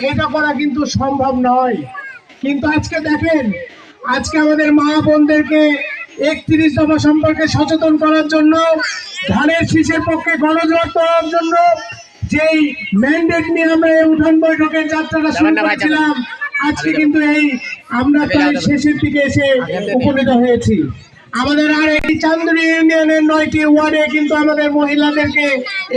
এটা করা কিন্তু সম্ভব নয়। কিন্তু আজকে দেখেন আজকে আমাদের মা বোনদেরকে একত্রিশ দফা সম্পর্কে সচেতন করার জন্য ধানের শীষের পক্ষে গণজোয়ার করার জন্য যেই ম্যান্ডেট নিয়ে আমরা এই উঠান বৈঠকের যাত্রাটা শুরু করেছিলাম আজকে কিন্তু এই আমরা প্রায় শেষের দিকে এসে উপনীত হয়েছি। আমাদের আর এই চান্দুরি ইউনিয়নের নয়টি ওয়ার্ডে কিন্তু আমাদের মহিলাদেরকে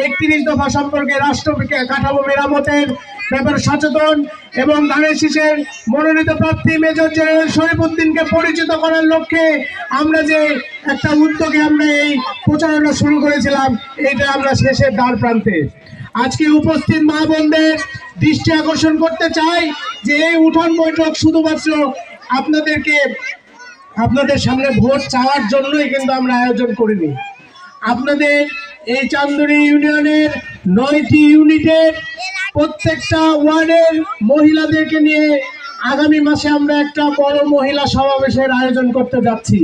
একত্রিশ দফা সম্পর্কে রাষ্ট্র কাঠামো মেরামতের ব্যাপারে সচেতন এবং ধানের শীষের মনোনীত প্রার্থী মেজর জেনারেল শরীফুদ্দিনকে পরিচিত করার লক্ষ্যে আমরা যে একটা উদ্যোগে আমরা এই প্রচারণা শুরু করেছিলাম এটা আমরা শেষের দ্বার প্রান্তে। আজকে উপস্থিত মা বোনদের দৃষ্টি আকর্ষণ করতে চাই যে এই উঠান বৈঠক শুধুমাত্র আপনাদেরকে, আপনাদের সামনে ভোট চাওয়ার জন্যই কিন্তু আমরা আয়োজন করিনি। আপনাদের এই চান্দুরি ইউনিয়নের নয়টি ইউনিটের প্রত্যেকটা ওয়ার্ডের মহিলাদেরকে নিয়ে আগামী মাসে আমরা একটা বড় মহিলা সমাবেশের আয়োজন করতে যাচ্ছি।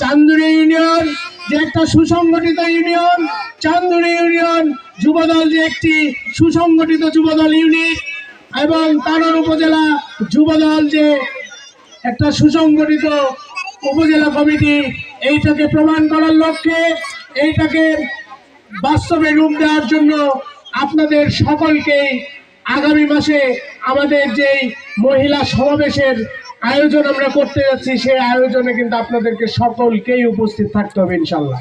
চান্দুরি ইউনিয়ন যে একটা সুসংগঠিত ইউনিয়ন, চান্দুরি ইউনিয়ন যুবদল যে একটি সুসংগঠিত যুবদল ইউনিট এবং তানোর উপজেলা যুবদল যে একটা সুসংগঠিত উপজেলা কমিটি, এইটাকে প্রমাণ করার লক্ষ্যে এইটাকে বাস্তবে রূপ দেওয়ার জন্য আপনাদের সকলকে আগামী মাসে আমাদের যেই মহিলা সমাবেশের আয়োজন আমরা করতে যাচ্ছি, সেই আয়োজনে কিন্তু আপনাদেরকে সকলকেই উপস্থিত থাকতে হবে ইনশাল্লাহ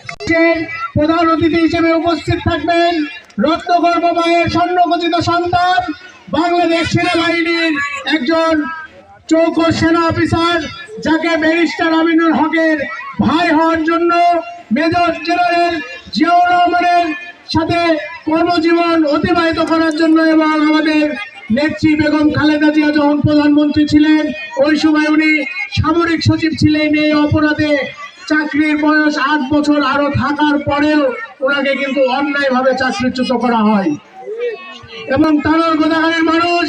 প্রধান অতিথি হিসেবে উপস্থিত থাকবেন রত্নগর্ভ মায়ের স্বর্ণগচিত সন্তান, বাংলাদেশ সেনাবাহিনীর একজন চৌকো সেনা অফিসার, যাকে ব্যারিস্টার আমিনুল হকের ভাই হওয়ার জন্য মেজর জেনারেল জিয়াউর রহমানের সাথে কর্মজীবন অতিবাহিত করার জন্য এবং আমাদের নেত্রী বেগম খালেদা জিয়া যখন প্রধানমন্ত্রী ছিলেন, ওই সময় উনি সামরিক সচিব ছিলেন এই অপরাধে। চাকরির বয়স আট বছর, আরও থাকার পরেও ওনাকে কিন্তু অন্যায়ভাবে চাকরিচ্যুত করা হয়। এবং তার গোদাহের মানুষ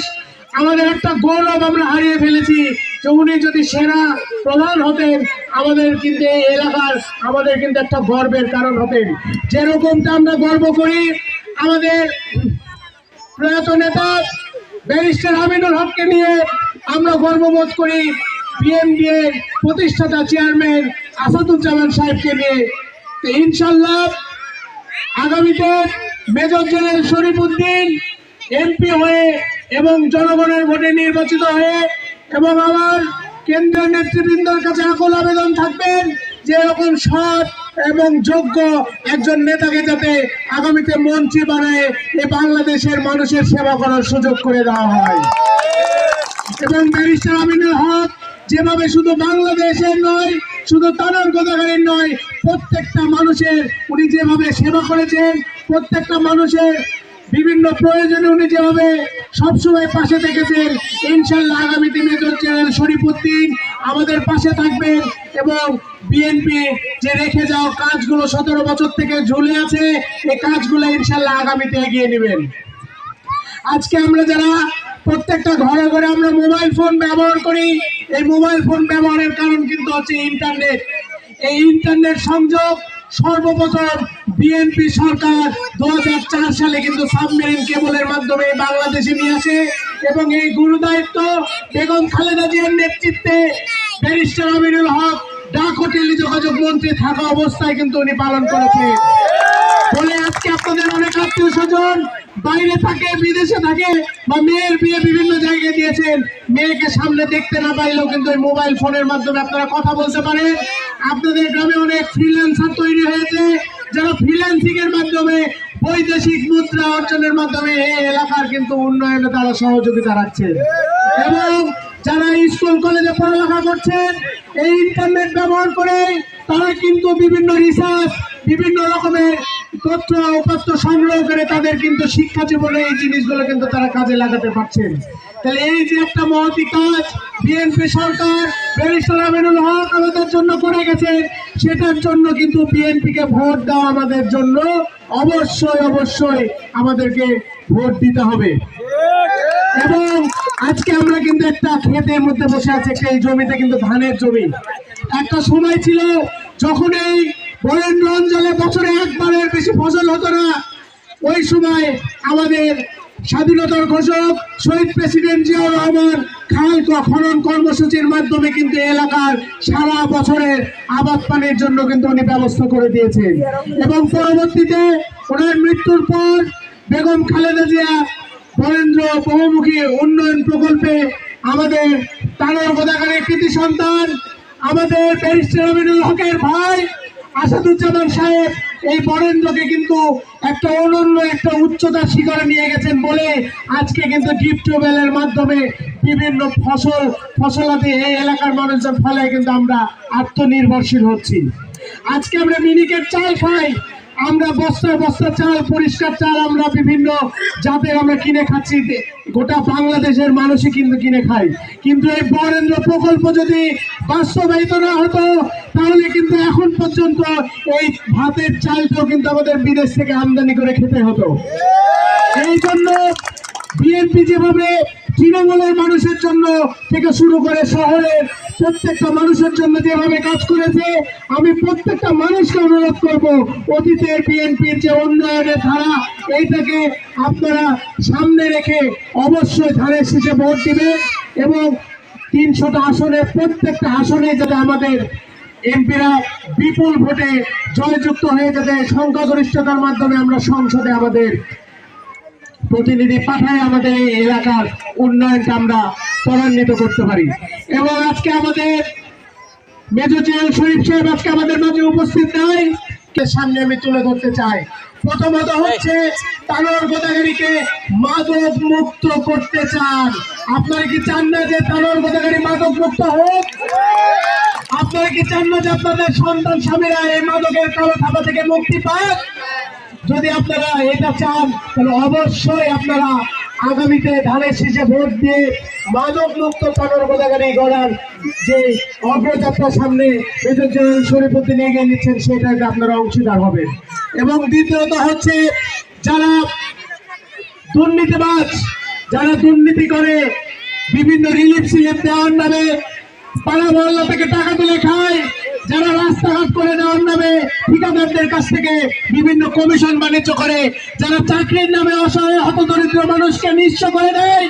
আমাদের একটা গৌরব আমরা হারিয়ে ফেলেছি যে উনি যদি সেরা প্রধান হতেন, আমাদের কিন্তু এই এলাকার, আমাদের কিন্তু একটা গর্বের কারণ হতেন। যেরকমটা আমরা গর্ব করি, আমাদের প্রয়াত নেতা ব্যারিস্টার আমিনুল হককে নিয়ে আমরা গর্ববোধ করি। বিএনডি এর প্রতিষ্ঠাতা চেয়ারম্যান আসাদুজ্জামান সাহেবকে নিয়ে। তো ইনশাল্লাহ আগামীতে মেজর জেনারেল শরীফুদ্দিন এমপি হয়ে এবং জনগণের ভোটে নির্বাচিত হয়ে এবং আমার কেন্দ্রীয় নেতৃবৃন্দর কাছে আকুল আবেদন থাকবেন যে এরকম সৎ এবং যোগ্য একজন নেতাকে যাতে আগামীতে মন্ত্রী বানায় এই বাংলাদেশের মানুষের সেবা করার সুযোগ করে দেওয়া হয়। এবং ব্যারিস্টার আমিনুল হক যেভাবে শুধু বাংলাদেশের নয়, শুধু তানার গোদাগারের নয়, প্রত্যেকটা মানুষের, উনি যেভাবে সেবা করেছেন, প্রত্যেকটা মানুষের বিভিন্ন প্রয়োজনে উনি যেভাবে সবসময় পাশে থেকেছেন ইনশাল্লাহ আগামী মেজর জেনারেল শরীফুদ্দিন আমাদের পাশে থাকবেন এবং বিএনপি যে রেখে যাওয়া কাজগুলো সতেরো বছর থেকে ঝুলে আছে, এই কাজগুলো ইনশাল্লাহ আগামীতে এগিয়ে নেবেন। আজকে আমরা যারা প্রত্যেকটা ঘরে ঘরে আমরা মোবাইল ফোন ব্যবহার করি, এই মোবাইল ফোন ব্যবহারের কারণ কিন্তু হচ্ছে ইন্টারনেট এই ইন্টারনেট সংযোগ সর্বপ্রথম বিএনপি সরকার দু সালে কিন্তু সাবমেরিন কেবলের মাধ্যমে বাংলাদেশে নিয়ে আসে এবং এই গুরুদায়িত্ব বেগম খালেদা জিয়ার নেতৃত্বে ব্যারিস্টার আমিনুল হক ডাক ও টেলিযোগাযোগ মন্ত্রী থাকা অবস্থায় কিন্তু উনি পালন করেছে। বলে আজকে আপনাদের অনেক আত্মীয় স্বজন বাইরে থাকে, বিদেশে থাকে বা মেয়ের বিয়ে বিভিন্ন জায়গায় দিয়েছেন। মেয়েকে সামনে দেখতে না পাইলেও কিন্তু ওই মোবাইল ফোনের মাধ্যমে আপনারা কথা বলতে পারেন। আপনাদের গ্রামে অনেক ফ্রিল্যান্সার তৈরি হয়েছে। যারা ফ্রিল্যান্সিং এর মাধ্যমে, বৈদেশিক মুদ্রা অর্জনের মাধ্যমে এই এলাকার কিন্তু উন্নয়নে তারা সহযোগিতা রাখছেন। এবং যারা স্কুল কলেজে পড়ালেখা করছেন, এই ইন্টারনেট ব্যবহার করে তারা কিন্তু বিভিন্ন রিসার্চ বিভিন্ন রকমের তথ্য উপাত্ত সংগ্রহ করে তাদের কিন্তু শিক্ষা জীবনে এই জিনিসগুলো কিন্তু তারা কাজে লাগাতে পারছেন। তাহলে এই যে একটা মহতি কাজ, বিএনপি সরকার, ব্যারিস্টার আমিনুল হক আমাদের জন্য করে গেছে সেটার জন্য কিন্তু বিএনপিকে ভোট দেওয়া আমাদের জন্য অবশ্যই অবশ্যই আমাদেরকে ভোট দিতে হবে। এবং আজকে আমরা কিন্তু একটা ক্ষেতের মধ্যে বসে আছি, একটা এই জমিটা কিন্তু ধানের জমি। একটা সময় ছিল যখন এই বরেন্দ্র অঞ্চলে বছরে একবারের বেশি ফসল হতো না। ওই সময় আমাদের স্বাধীনতার ঘোষক শহীদ প্রেসিডেন্ট জিয়াউর রহমান খাল খনন কর্মসূচির মাধ্যমে কিন্তু এলাকার সারা বছরের আবাদ পানির জন্য কিন্তু উনি ব্যবস্থা করে দিয়েছেন। এবং পরবর্তীতে ওনার মৃত্যুর পর বেগম খালেদা জিয়া বরেন্দ্র বহুমুখী উন্নয়ন প্রকল্পে আমাদের তানোর গোদাগারের কৃতি সন্তান, আমাদের ব্যারিস্টার আমিনুল হকের ভাই আসাদুজ্জামান সাহেব এই বরেন্দ্রকে কিন্তু একটা অনন্য, একটা উচ্চতার শিকারে নিয়ে গেছেন বলে আজকে কিন্তু ডিপ টিউবওয়েলের মাধ্যমে বিভিন্ন ফসল, ফসলাতে এই এলাকার মানুষজন ফলে কিন্তু আমরা আত্মনির্ভরশীল হচ্ছি। আজকে আমরা মিনিকেট চাল খাই। আমরা বস্তা বস্তা চাল, পরিষ্কার চাল আমরা বিভিন্ন জাতের আমরা কিনে খাচ্ছি। গোটা বাংলাদেশের মানুষই কিন্তু কিনে খাই কিন্তু এই বরেন্দ্র প্রকল্প যদি বাস্তবায়িত না হতো, তাহলে কিন্তু এখন পর্যন্ত এই ভাতের চালটাও কিন্তু আমাদের বিদেশ থেকে আমদানি করে খেতে হতো। এই জন্য বিএনপি যেভাবে তৃণমূলের মানুষের জন্য থেকে শুরু করে শহরের প্রত্যেকটা মানুষের জন্য যেভাবে কাজ করেছে, আমি প্রত্যেকটা মানুষকে অনুরোধ করব, অতীতের বিএনপির যে উন্নয়নের ধারা, এইটাকে আপনারা সামনে রেখে অবশ্যই ধানের শেষে ভোট দিবেন এবং তিনশোটা আসনে প্রত্যেকটা আসনে যাতে আমাদের এমপিরা বিপুল ভোটে জয়যুক্ত হয়ে যাতে সংখ্যাগরিষ্ঠতার মাধ্যমে আমরা সংসদে আমাদের প্রতিনিধি পাঠায় আমাদের এই এলাকার উন্নয়নটা আমরা ত্বরান্বিত করতে পারি। এবং আজকে আমাদের মেজর জেনারেল শরীফ সাহেব আজকে আমাদের মাঝে উপস্থিত নাই, কে সামনে আমি তুলে ধরতে চাই। প্রথমত হচ্ছে তানোর গোদাগাড়িকে মাদক মুক্ত করতে চান। আপনারা কি চান না যে তানোর গোদাগাড়ি মাদক মুক্ত হোক? আপনারা কি চান না যে আপনাদের সন্তান স্বামীরা এই মাদকের কালো থাবা থেকে মুক্তি পাক? যদি আপনারা এটা চান, তাহলে অবশ্যই আপনারা আগামীতে ধানের শীষে ভোট দিয়ে মাদক মুক্ত পানর গোদাগাড়ি গড়ার যে অগ্রযাত্রা সামনে মেজর জেনারেল শরীফুদ্দিন এগিয়ে নিচ্ছেন সেটাতে আপনারা অংশীদার হবেন। এবং দ্বিতীয়ত হচ্ছে যারা দুর্নীতিবাজ, যারা দুর্নীতি করে, বিভিন্ন রিলিফ সিলিপ দেওয়ার নামে পাড়া মহল্লা থেকে টাকা তুলে খায় যারা রাস্তাঘাট করে দেওয়ার নামে ঠিকাদারদের কাছ থেকে বিভিন্ন কমিশন বাণিজ্য করে, যারা চাকরির নামে অসহায়, হতদরিদ্র মানুষকে নিঃস্ব করে দেয়,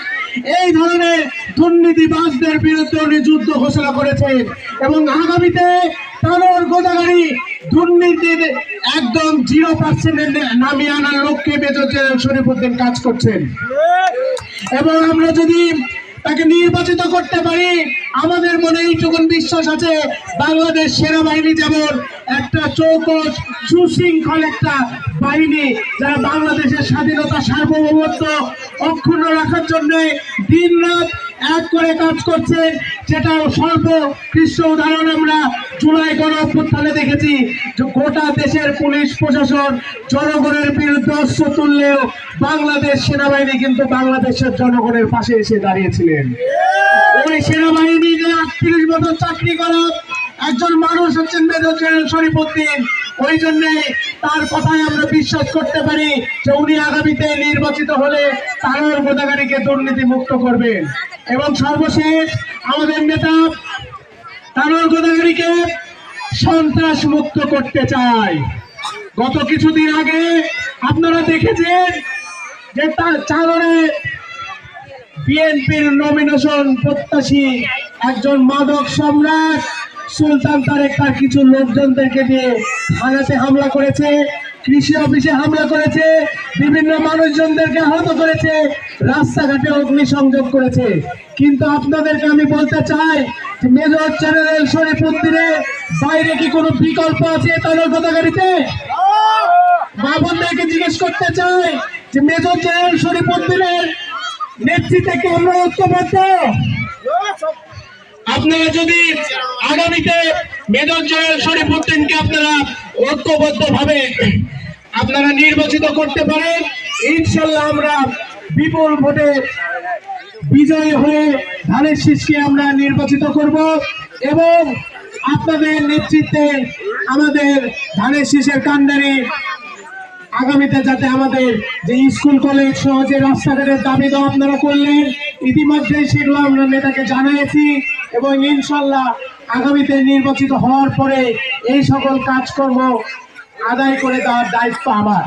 এই ধরনের দুর্নীতিবাজদের বিরুদ্ধে উনি যুদ্ধ ঘোষণা করেছেন। এবং আগামীতে তানোর গোদাগাড়ি দুর্নীতির একদম জিরো পার্সেন্টের নামিয়ে আনার লক্ষ্যে মেজর জেনারেল শরীফুদ্দিন কাজ করছেন। এবং আমরা যদি তাকে নির্বাচিত করতে পারি। আমাদের মনে এইটুকুন বিশ্বাস আছে, বাংলাদেশ সেনাবাহিনী যেমন একটা চৌকস সুশৃঙ্খল একটা বাহিনী যারা বাংলাদেশের স্বাধীনতা সার্বভৌমত্ব অক্ষুণ্ণ রাখার জন্য দিন রাত এক করে কাজ করছেন যেটা কৃষ্ণ উদাহরণ আমরা জুলাই গণ অভ্যুত্থানে দেখেছি। গোটা দেশের পুলিশ প্রশাসন জনগণের বিরুদ্ধে অস্ত্র তুললেও বাংলাদেশ সেনাবাহিনী কিন্তু বাংলাদেশের জনগণের পাশে এসে দাঁড়িয়েছিলেন। ওই সেনাবাহিনী যে আটত্রিশ বছর চাকরি করা একজন মানুষ হচ্ছেন মেজর জেনারেল শরীফুদ্দিন ওই জন্যে তার কথায় আমরা বিশ্বাস করতে পারি যে উনি আগামীতে নির্বাচিত হলে তার গোদাগাড়িকে দুর্নীতি মুক্ত করবেন। এবং সর্বশেষ আমাদের নেতা তানোর গোদাগাড়িকে সন্ত্রাস মুক্ত করতে চায়। গত কিছুদিন আগে আপনারা দেখেছেন যে তার চালনে বিএনপির নমিনেশন প্রত্যাশী একজন মাদক সম্রাট সুলতান তারেক তার কিছু লোকজনদেরকে দিয়ে থানাতে হামলা করেছে, কৃষি অফিসে হামলা করেছে, বিভিন্ন মানুষজনদেরকে আহত করেছে, রাস্তাঘাটে অগ্নিসংযোগ করেছে। কিন্তু আপনাদেরকে আমি বলতে চাই, মেজর জেনারেল শরীফুদ্দিনের বাইরে কি কোনো বিকল্প আছে তার গোদাগাড়িতে মা বোনদেরকে জিজ্ঞেস করতে চাই যে মেজর জেনারেল শরীফুদ্দিনের নেতৃত্বে কি আমরা ঐক্যবদ্ধ আপনারা যদি আগামীতে মেজর জেনারেল শরীফুদ্দিনকে আপনারা ঐক্যবদ্ধ ভাবে আপনারা নির্বাচিত করতে পারেন, ইনশাল্লাহ আমরা বিপুল ভোটে বিজয়ী হয়ে ধানের শীষকে আমরা নির্বাচিত করব এবং আপনাদের নেতৃত্বে আমাদের ধানের শীষের কান্ডারি আগামীতে যাতে আমাদের যে স্কুল, কলেজ সহ যে রাস্তাঘাটের দাবি দেওয়া আপনারা করলেন ইতিমধ্যে সেগুলো আমরা নেতাকে জানিয়েছি। এবং ইনশাল্লাহ আগামীতে নির্বাচিত হওয়ার পরে এই সকল কাজকর্ম আদায় করে দেওয়ার দায়িত্ব আমার।